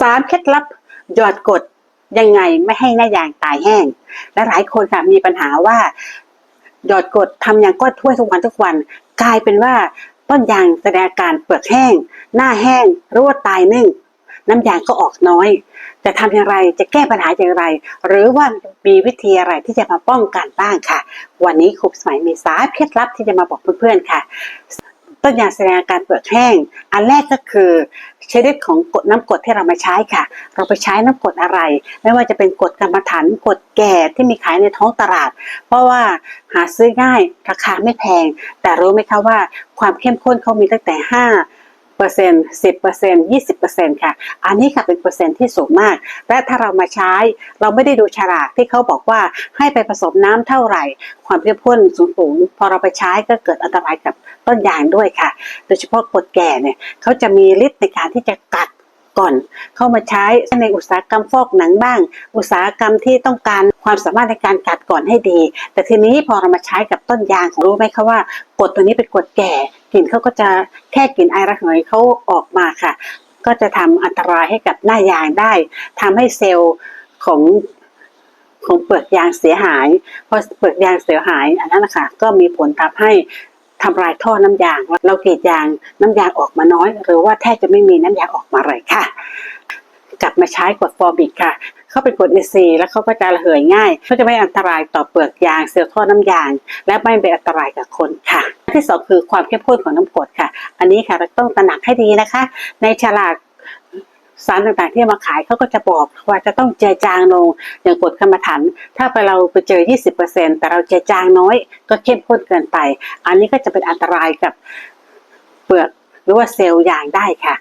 สามเคล็ดลับหยอดกดยังไงไม่ให้หน้ายางตายแห้ง และหลายคนค่ะมีปัญหาว่า หยอดกดทำยางก้อนถ้วยทุกวันทุกวัน กลายเป็นว่าต้นยางแสดงอาการเปลือกแห้ง หน้าแห้งรือว่าตายนึ่ง น้ำยางก็ออกน้อยจะทำอย่างไรจะแก้ปัญหาอย่างไร หรือว่ามีวิธีอะไรที่จะมาป้องกันบ้างค่ะ วันนี้ครูสมัยมีสาเคล็ดลับที่จะมาบอกเพื่อนๆค่ะ ต้นยางแสดงอาการเปลือกแห้ง อันแรกก็คือชนิดของกรดน้ำกรดที่เรามาใช้ค่ะ เราไปใช้น้ำกรดอะไร ไม่ว่าจะเป็นกรดกรรมฐานกรดแก่ที่มีขายในท้องตลาด เพราะว่าหาซื้อง่ายราคาไม่แพง แต่รู้ไหมคะว่าความเข้มข้นเขามีตั้งแต่ 5 เปอร์เซ็นต์สิบเปอร์เซ็นต์ยี่สิบเปอร์เซ็นต์ค่ะ อันนี้ค่ะเป็นเปอร์เซ็นต์ที่สูงมาก และถ้าเรามาใช้เราไม่ได้ดูฉลากที่เขาบอกว่าให้ไปผสมน้ำเท่าไหร่ ความเข้มข้นสูงสูงพอเราไปใช้ก็เกิดอันตรายกับต้นยางด้วยค่ะ โดยเฉพาะกรดแก่เนี่ยเขาจะมีฤทธิ์ในการที่จะกัด ก่อน เข้ามาใช้ในอุตสาหกรรมฟอกหนังบ้าง อุตสาหกรรมที่ต้องการความสามารถในการกัดก่อนให้ดี แต่ทีนี้พอเรามาใช้กับต้นยางของรู้ไหมคะว่ากรดตัวนี้เป็นกรดแก่กลิ่นเขาก็จะแค่กลิ่นไอระเหยเขาออกมาค่ะ ก็จะทำอันตรายให้กับหน้ายางได้ทำให้เซลล์ของของเปลือกยางเสียหายพอเปลือกยางเสียหายอันนั้นนะคะก็มีผลทำให้ ทำลายท่อน้ำยาง เรากรีดยางน้ำยางออกมาน้อย หรือว่าแทบจะไม่มีน้ำยางออกมาเลยค่ะ กลับมาใช้กดฟอร์บิกค่ะเขาเป็นกรดอินทรีย์แล้วเขาก็จะระเหยง่ายเขาจะไม่อันตรายต่อเปลือกยางเซลล์ท่อน้ำยาง และไม่เป็นอันตรายกับคนค่ะที่สองคือความเข้มข้นของน้ำกรดค่ะ อันนี้ค่ะเราต้องตระหนักให้ดีนะคะ ในฉลาก สารต่างๆที่มาขายเขาก็จะบอกว่าจะต้องเจือจางลงอย่างกรดกรรมฐานถ้าไปเราไปเจอ 20%แต่เราเจือจางน้อย ก็เข้มข้นเกินไป อันนี้ก็จะเป็นอันตรายกับเปลือกหรือว่าเซลล์ยางได้ค่ะ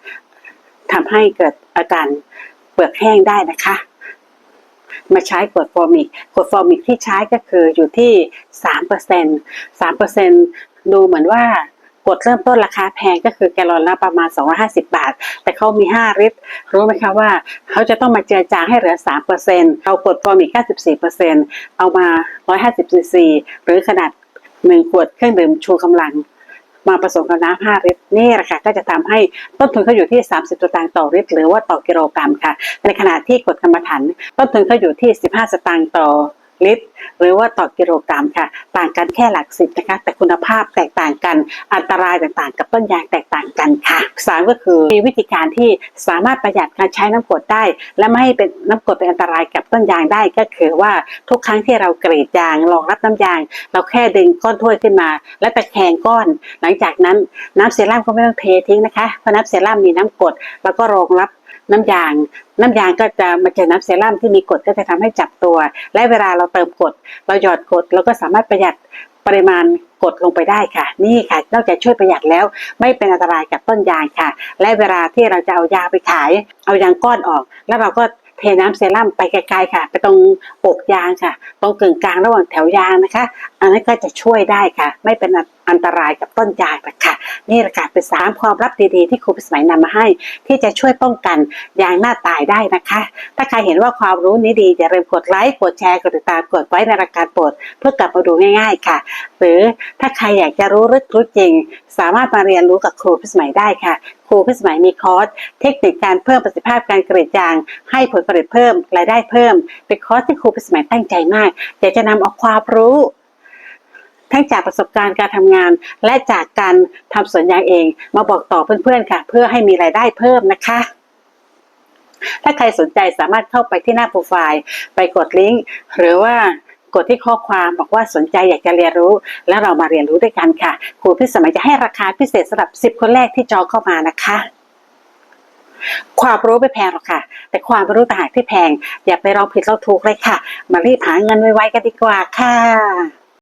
ทำให้เกิดอาการเปลือกแห้งได้นะคะ มาใช้กรดฟอร์มิกกรดฟอร์มิกที่ใช้ก็คืออยู่ที่สามเปอร์เซ็นสามเปอร์เซ็นดูเหมือนว่า กดเริ่มต้นราคาแพงก็คือแกลลอนละประมาณ 250 บาท แต่เขามี 5 ลิตร รู้ไหมคะว่าเขาจะต้องมาเจือจางให้เหลือ 3%เอากดฟอร์มิก94%เอามา 150ซีซีหรือขนาด 1 ขวดเครื่องดื่มชูกำลัง มาผสมกับน้ำ5ลิตรนี่แหละค่ะก็จะทำให้ต้นทุนเขาอยู่ที่ 30 สตางค์ต่อลิตร หรือว่าต่อกิโลกรัมค่ะ ในขณะที่กดกรรมฐานต้นทุนเขาอยู่ที่ 15 สตางค์ต่อ ลิตร หรือว่าต่อกิโลกรัมค่ะ ต่างกันแค่หลักสิบนะคะ แต่คุณภาพแตกต่างกัน อันตรายต่างๆ กับต้นยางแตกต่างกันค่ะสามก็คือมีวิธีการที่สามารถประหยัดการใช้น้ำกรดได้ และไม่ให้เป็นน้ำกรดเป็นอันตรายกับต้นยางได้ก็คือว่าทุกครั้งที่เรากรีดยางรองรับน้ำยาง เราแค่ดึงก้อนถ้วยขึ้นมา และตะแคงก้อน หลังจากนั้นน้ำเซรั่มก็ไม่ต้องเททิ้งนะคะเพราะน้ำเซรั่มมีน้ำกรดแล้วก็รองรับ น้ำยาง น้ำยางก็จะมาเจอน้ำเซรั่มที่มีกรดก็จะทำให้จับตัว และเวลาเราเติมกรดเราหยอดกรดเราก็สามารถประหยัดปริมาณกดลงไปได้ค่ะ นี่ค่ะนอกจากช่วยประหยัดแล้ว ไม่เป็นอันตรายกับต้นยางค่ะ และเวลาที่เราจะเอายาไปขาย เอายางก้อนออก แล้วเราก็เทน้ำเซรั่มไปไกลๆค่ะ ไปตรงอกยางค่ะ ตรงกึ่งกลางระหว่างแถวยางนะคะ อันนั้นก็จะช่วยได้ค่ะ ไม่เป็นอันตรายกับต้นยาง นี่แหละค่ะเป็นสามความลับดีๆที่ครูพิสมัยนำมาให้ ที่จะช่วยป้องกันยางหน้าตายได้นะคะ ถ้าใครเห็นว่าความรู้นี้ดีอย่าลืมกดไลค์กดแชร์กดติดตามกดไว้ในรายการโปรดเพื่อกลับมาดูง่ายๆค่ะ หรือถ้าใครอยากจะรู้ลึกรู้จริง สามารถมาเรียนรู้กับครูพิสมัยได้ค่ะครูพิสมัยมีคอร์สเทคนิคการเพิ่มประสิทธิภาพการกรีดยาง ให้ผลผลิตเพิ่มรายได้เพิ่ม เป็นคอร์สที่ครูพิสมัยตั้งใจมากอยากจะนำเอาความรู้ ทั้งจากประสบการณ์การทำงาน และจากการทำสวนยางเอง มาบอกต่อเพื่อนๆค่ะ เพื่อให้มีรายได้เพิ่มนะคะถ้าใครสนใจสามารถเข้าไปที่หน้าโปรไฟล์ ไปกดลิงก์หรือว่ากดที่ข้อความบอกว่าสนใจอยากจะเรียนรู้ แล้วเรามาเรียนรู้ด้วยกันค่ะ ครูพิสมัยจะให้ราคาพิเศษสำหรับ 10 คนแรกที่จองเข้ามานะคะ ความรู้ไม่แพงหรอกค่ะ แต่ความรู้ต่างหากที่แพง อย่าไปลองผิดเราถูกเลยค่ะ มารีบหาเงินไวๆกันดีกว่าค่ะ